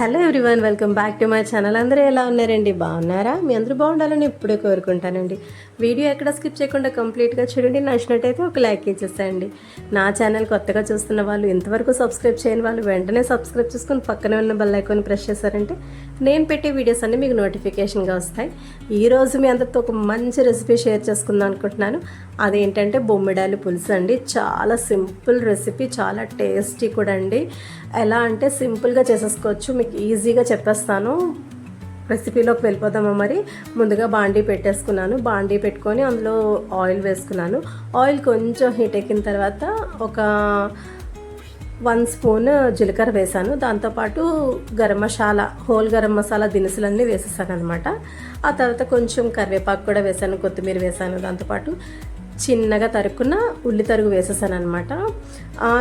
Hello everyone welcome back to my channel. అందరూ ఎలా ఉన్నారండి? బాగున్నారా? మీ అందరూ బాగుండాలని ఇప్పుడే కోరుకుంటానండి. వీడియో ఎక్కడ స్కిప్ చేయకుండా కంప్లీట్గా చూడండి. నచ్చినట్టయితే ఒక లైక్ ఇచ్చేసేయండి. నా ఛానల్ కొత్తగా చూస్తున్న వాళ్ళు ఇంతవరకు సబ్స్క్రైబ్ చేయని వాళ్ళు వెంటనే సబ్స్క్రైబ్ చేసుకుని పక్కనే ఉన్న బెల్ ఐకాన్ ప్రెస్ చేశారంటే నేను పెట్టే వీడియోస్ అన్నీ మీకు నోటిఫికేషన్గా వస్తాయి. ఈరోజు మీ అందరితో ఒక మంచి రెసిపీ షేర్ చేసుకుందాం అనుకుంటున్నాను. అదేంటంటే బొమ్మిడాలు పులుసు అండి. చాలా సింపుల్ రెసిపీ చాలా టేస్టీ కూడా అండి. ఎలా అంటే సింపుల్గా చేసేసుకోవచ్చు. మీకు ఈజీగా చెప్పేస్తాను. రెసిపీలోకి వెళ్ళిపోదామా మరి? ముందుగా బాండీ పెట్టేసుకున్నాను. బాండీ పెట్టుకొని అందులో ఆయిల్ వేసుకున్నాను. ఆయిల్ కొంచెం హీట్ ఎక్కిన తర్వాత ఒక వన్ స్పూన్ జీలకర్ర వేసాను. దాంతోపాటు గరం మసాలా హోల్ గరం మసాలా దినుసులన్నీ వేసేసాను అనమాట ఆ తర్వాత కొంచెం కరివేపాకు కూడా వేసాను కొత్తిమీర వేసాను. దాంతోపాటు చిన్నగా తరుక్కున్న ఉల్లి తరుగు వేసేసాను అనమాట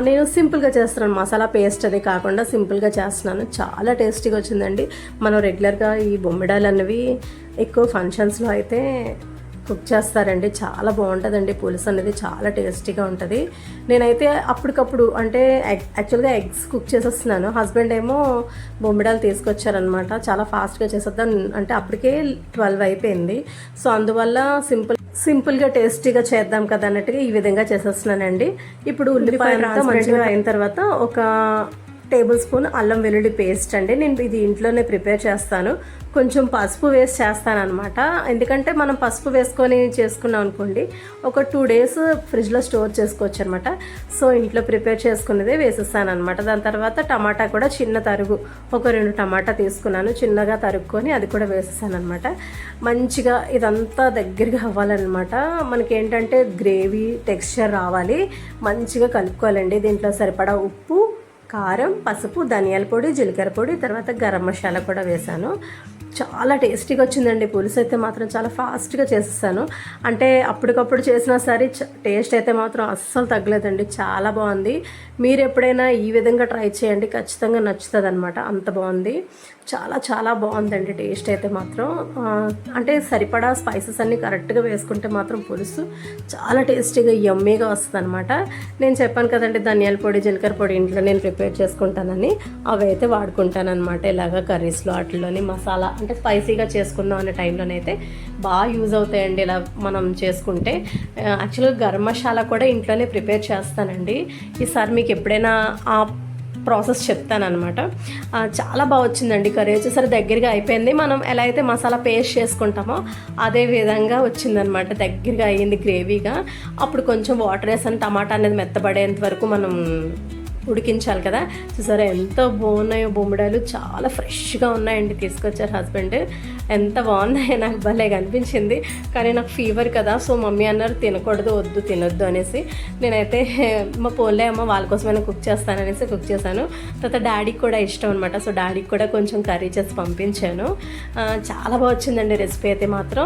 నేను సింపుల్గా చేస్తున్నాను. మసాలా పేస్ట్ అది కాకుండా సింపుల్గా చేస్తున్నాను. చాలా టేస్టీగా వచ్చిందండి. మనం రెగ్యులర్గా ఈ బొమ్మిడాలు అనేవి ఎక్కువ ఫంక్షన్స్లో అయితే కుక్ చేస్తారండి. చాలా బాగుంటుందండి. పులుసు అనేది చాలా టేస్టీగా ఉంటుంది. నేనైతే అప్పటికప్పుడు అంటే యాక్చువల్గా ఎగ్స్ కుక్ చేసేస్తున్నాను. హస్బెండ్ ఏమో బొమ్మిడాలు తీసుకొచ్చారనమాట చాలా ఫాస్ట్గా చేసేద్దాం అంటే అప్పటికే ట్వెల్వ్ అయిపోయింది. సో అందువల్ల సింపుల్ సింపుల్గా టేస్టీగా చేద్దాం కదా అన్నట్టుగా ఈ విధంగా చేసేస్తున్నానండి. ఇప్పుడు ఉల్లిపాయ మంచిగా అయిన తర్వాత ఒక టేబుల్ స్పూన్ అల్లం వెల్లుల్లి పేస్ట్ అండి. నేను ఇది ఇంట్లోనే ప్రిపేర్ చేస్తాను. కొంచెం పసుపు వేసి చేస్తాను అనమాట ఎందుకంటే మనం పసుపు వేసుకొని చేసుకున్నాం అనుకోండి ఒక టూ డేస్ ఫ్రిడ్జ్లో స్టోర్ చేసుకోవచ్చు అనమాట సో ఇంట్లో ప్రిపేర్ చేసుకున్నదే వేసేస్తాను అనమాట దాని తర్వాత టమాటా కూడా చిన్న తరుగు ఒక రెండు టమాటా తీసుకున్నాను. చిన్నగా తరుక్కొని అది కూడా వేసేసాను అనమాట మంచిగా ఇదంతా దగ్గరగా అవ్వాలన్నమాట. మనకి ఏంటంటే గ్రేవీ టెక్స్చర్ రావాలి. మంచిగా కలుపుకోవాలండి. దీంట్లో సరిపడా ఉప్పు కారం పసుపు ధనియాల పొడి జీలకర్ర పొడి తర్వాత గరం మసాలా కూడా వేశాను. చాలా టేస్టీగా వచ్చిందండి. పులుసు అయితే మాత్రం చాలా ఫాస్ట్గా చేసేసాను. అంటే అప్పటికప్పుడు చేసినా సరే టేస్ట్ అయితే మాత్రం అస్సలు తగ్గలేదండి. చాలా బాగుంది. మీరు ఎప్పుడైనా ఈ విధంగా ట్రై చేయండి. ఖచ్చితంగా నచ్చుతుంది అనమాట అంత బాగుంది. చాలా చాలా బాగుందండి టేస్ట్ అయితే మాత్రం. అంటే సరిపడా స్పైసెస్ అన్నీ కరెక్ట్గా వేసుకుంటే మాత్రం పులుసు చాలా టేస్టీగా యమ్మీగా వస్తుంది అనమాట నేను చెప్పాను కదండి ధనియాల పొడి జీలకర్ర పొడి ఇంట్లో నేను ప్రిపేర్ చేసుకుంటానని. అవి అయితే వాడుకుంటాను అనమాట ఇలాగ కర్రీస్లో వాటిల్లోని మసాలా. అంటే స్పైసీగా చేసుకుందాం అనే టైంలోనైతే బాగా యూజ్ అవుతాయండి ఇలా మనం చేసుకుంటే. యాక్చువల్గా గరం మసాలా కూడా ఇంట్లోనే ప్రిపేర్ చేస్తానండి. ఈసారి మీకు ఎప్పుడైనా ఆ ప్రాసెస్ చెప్తానమాట చాలా బాగా వచ్చిందండి కర్రీ. వచ్చేసరి దగ్గరగా అయిపోయింది. మనం ఎలా అయితే మసాలా పేస్ట్ చేసుకుంటామో అదే విధంగా వచ్చిందనమాట దగ్గరగా అయ్యింది గ్రేవీగా. అప్పుడు కొంచెం వాటర్ వేసాను. టమాటా అనేది మెత్తబడేంత వరకు మనం ఉడికించాలి కదా. చూసారా ఎంత బాగున్నాయో బొమ్మిడాలు. చాలా ఫ్రెష్గా ఉన్నాయండి తీసుకొచ్చారు హస్బెండ్. ఎంత బాగున్నాయో నాకు భలే కనిపించింది కానీ నాకు ఫీవర్ కదా సో మమ్మీ అన్నారు తినకూడదు వద్దు తినొద్దు అనేసి. నేనైతే మా పోలే అమ్మ వాళ్ళ కోసమైనా కుక్ చేస్తాననేసి కుక్ చేశాను. తర్వాత డాడీకి కూడా ఇష్టం అనమాట సో డాడీకి కూడా కొంచెం కర్రీ చేసి పంపించాను. చాలా బాగా వచ్చిందండి రెసిపీ అయితే మాత్రం.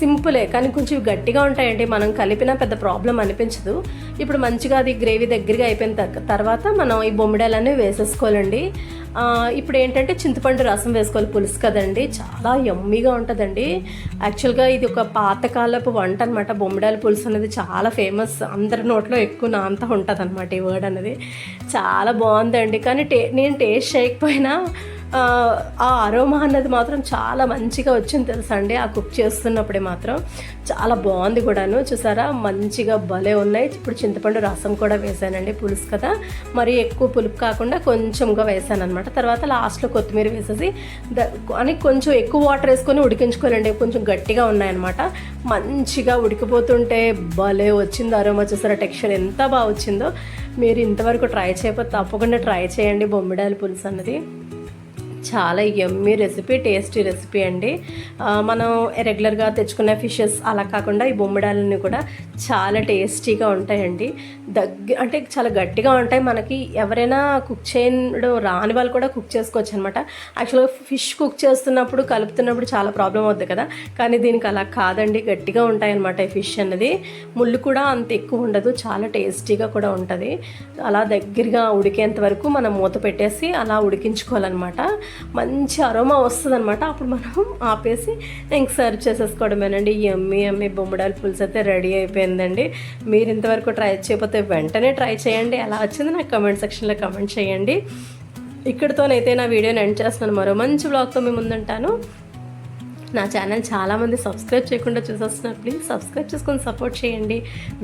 సింపులే కానీ కొంచెం గట్టిగా ఉంటాయండి. మనం కలిపినా పెద్ద ప్రాబ్లం అనిపించదు. ఇప్పుడు మంచిగా అది గ్రేవీ దగ్గరగా అయిపోయిన తర్వాత తర్వాత మనం ఈ బొమ్మిడాలన్నీ వేసేసుకోవాలండి. ఇప్పుడు ఏంటంటే చింతపండు రసం వేసుకోవాలి పులుసు కదండి. చాలా యమ్మీగా ఉంటుందండి. యాక్చువల్గా ఇది ఒక పాతకాలపు వంట అనమాట బొమ్మిడాల పులుసు అనేది చాలా ఫేమస్. అందరి నోట్లో ఎక్కువ నాంతా ఉంటుంది అనమాట ఈ వర్డ్ అనేది. చాలా బాగుందండి. కానీ టే నేను టేస్ట్ చేయకపోయినా ఆ అరోమా అన్నది మాత్రం చాలా మంచిగా వచ్చింది తెలుసా అండి. ఆ కుక్ చేస్తున్నప్పుడే మాత్రం చాలా బాగుంది కూడాను. చూసారా? మంచిగా భలే ఉన్నాయి. ఇప్పుడు చింతపండు రసం కూడా వేసానండి పులుసు కదా. మరి ఎక్కువ పులుపు కాకుండా కొంచెంగా వేసాను అనమాట తర్వాత లాస్ట్లో కొత్తిమీర వేసేసి అని కొంచెం ఎక్కువ వాటర్ వేసుకొని ఉడికించుకోవాలండి. కొంచెం గట్టిగా ఉన్నాయన్నమాట. మంచిగా ఉడికిపోతుంటే భలే వచ్చింది అరోమా. చూసారా? టెక్స్చర్ ఎంత బాగా వచ్చిందో. మీరు ఇంతవరకు ట్రై చేయకపోతే తప్పకుండా ట్రై చేయండి బొమ్మిడాయల పులుసు అన్నది. చాలా ఎమ్మీ రెసిపీ టేస్టీ రెసిపీ అండి. మనం రెగ్యులర్గా తెచ్చుకునే ఫిషెస్ అలా కాకుండా ఈ బొమ్మిడాలని కూడా చాలా టేస్టీగా ఉంటాయండి. దగ్గర అంటే చాలా గట్టిగా ఉంటాయి. మనకి ఎవరైనా కుక్ చేయడం రాని వాళ్ళు కూడా కుక్ చేసుకోవచ్చు అనమాట యాక్చువల్గా ఫిష్ కుక్ చేస్తున్నప్పుడు కలుపుతున్నప్పుడు చాలా ప్రాబ్లం అవుద్ది కదా. కానీ దీనికి అలా కాదండి. గట్టిగా ఉంటాయి అనమాట ఈ ఫిష్ అన్నది. ముళ్ళు కూడా అంత ఎక్కువ ఉండదు. చాలా టేస్టీగా కూడా ఉంటుంది. అలా దగ్గరగా ఉడికేంత వరకు మనం మూత పెట్టేసి అలా ఉడికించుకోవాలన్నమాట. మంచి అరోమా వస్తుంది అనమాట అప్పుడు మనం ఆపేసి ఇంక సర్వ్ చేసేసుకోవడమేనండి. ఎమ్మి ఎమ్మి బొమ్మడాల పులుసు అయితే రెడీ అయిపోయిందండి. మీరు ఇంతవరకు ట్రై చేయకపోతే వెంటనే ట్రై చేయండి. ఎలా వచ్చింది నాకు కమెంట్ సెక్షన్లో కమెంట్ చేయండి. ఇక్కడితోనైతే నా వీడియోని ఎండ్ చేస్తున్నాను. మరో మంచి బ్లాగ్తో మీ ముందుంటాను. నా ఛానల్ చాలామంది సబ్స్క్రైబ్ చేయకుండా చూసేస్తున్నారు. ప్లీజ్ సబ్స్క్రైబ్ చేసుకొని సపోర్ట్ చేయండి.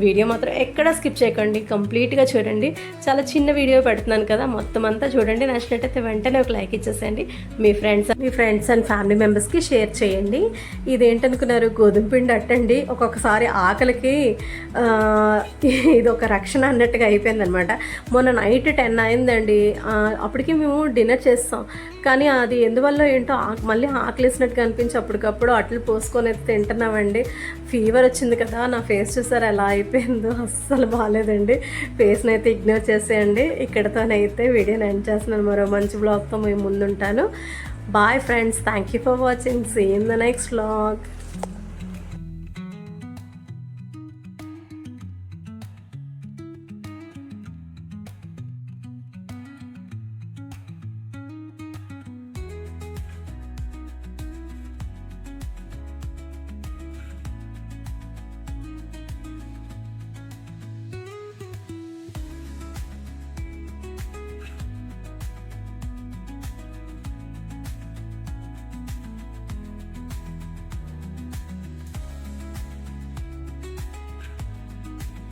వీడియో మాత్రం ఎక్కడా స్కిప్ చేయకండి. కంప్లీట్గా చూడండి. చాలా చిన్న వీడియో పెడుతున్నాను కదా మొత్తం అంతా చూడండి. నచ్చినట్టయితే వెంటనే ఒక లైక్ ఇచ్చేసేయండి. మీ ఫ్రెండ్స్ మీ ఫ్రెండ్స్ అండ్ ఫ్యామిలీ మెంబర్స్కి షేర్ చేయండి. ఇదేంటనుకున్నారు? గోధుమ పిండి అట్టండి. ఒక్కొక్కసారి ఆకలికి ఇది ఒక రక్షణ అన్నట్టుగా అయిపోయిందనమాట. మొన్న నైట్ టెన్ అయిందండి. అప్పటికి మేము డిన్నర్ చేస్తాం. కానీ అది ఎందువల్ల ఏంటో మళ్ళీ ఆకలేసినట్టుగా అనిపించి అప్పటికప్పుడు అట్లు పోసుకొని అయితే తింటున్నామండి. ఫీవర్ వచ్చింది కదా నా ఫేస్ చూసారు ఎలా అయిపోయిందో? అస్సలు బాగాలేదండి. ఫేస్ని అయితే ఇగ్నోర్ చేసేయండి. ఇక్కడతోనైతే వీడియోని ఎండ్ చేస్తున్నాను. మరో మంచి బ్లాగ్తో మేము ముందుంటాను. Bye friends thank you for watching see in the next blog